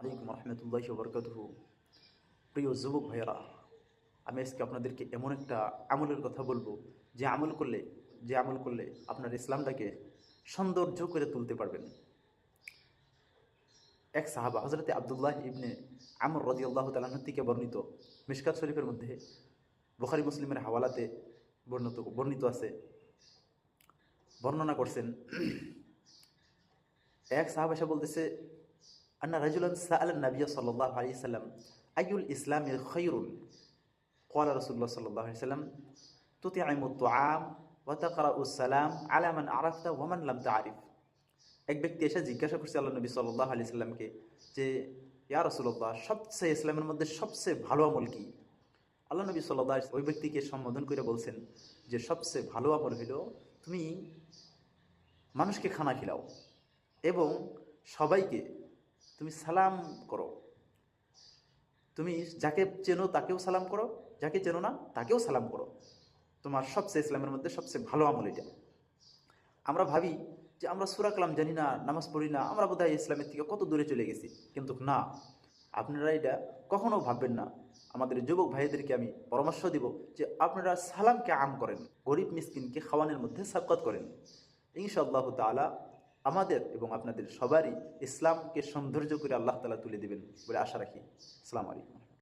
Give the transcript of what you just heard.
আলাইকুম রহমতুল্লাহ বরকাতহ। প্রিয় যুবক ভাইয়েরা, আমি আজকে আপনাদেরকে এমন একটা আমলের কথা বলব, যে আমল করলে, যে আমল করলে আপনার ইসলামটাকে সৌন্দর্য করে তুলতে পারবেন। এক সাহাবা হজরতে আবদুল্লাহ ইবনে আমর রদি আল্লাহ তালাহ থেকে বর্ণিত মিশকাত শরীফের মধ্যে বখারি মুসলিমের হাওয়ালাতে বর্ণিত বর্ণিত আছে, বর্ণনা করছেন। এক সাহাব এসে বলতেছে আন্না রাজুলান সাল নবিয়া সাল্লাহ আলি সাল্লাম আইউল ইসলামের খৈরুল কোয়ালা রসুল্লাহ সাল্লাহ আলি সাল্লাম তুতি আইমুত আম ওয়াতাকরা উসালাম আলামান আরাফতা ওয়ামান লামতা আরিফ এক ব্যক্তি এসে জিজ্ঞাসা করছে আল্লাহ নবী সাল্লাহ আলি সাল্লামকে যে, ইয়া রসুল্লাহ সবচেয়ে ইসলামের মধ্যে সবচেয়ে ভালো আমল কী? আল্লাহ নবী সাল্লাহ ওই ব্যক্তিকে সম্বোধন করে বলছেন যে, সবচেয়ে ভালো আমল হলো তুমি মানুষকে খানা খিলাও এবং সবাইকে তুমি সালাম করো। তুমি যাকে চেনো তাকেও সালাম করো, যাকে চেনো না তাকেও সালাম করো। তোমার সবচেয়ে ইসলামের মধ্যে সবচেয়ে ভালো আমল এটা। আমরা ভাবি যে আমরা সুরা কালাম জানি না, নামাজ পড়ি না, আমরা বোধহয় ইসলামের থেকে কত দূরে চলে গেছি। কিন্তু না, আপনারা এটা কখনো ভাববেন না। আমাদের যুবক ভাইদেরকে আমি পরামর্শ দিব যে আপনারা সালামকে আম করেন, গরিব মিসকিনকে খাওয়ানোর মধ্যে সাবকত করেন। ইনশাআল্লাহ তালা আমাদের এবং আপনাদের সবারই ইসলামকে সৌন্দর্য করে আল্লাহ তালা তুলে দেবেন বলে আশা রাখি। আসসালামু আলাইকুম।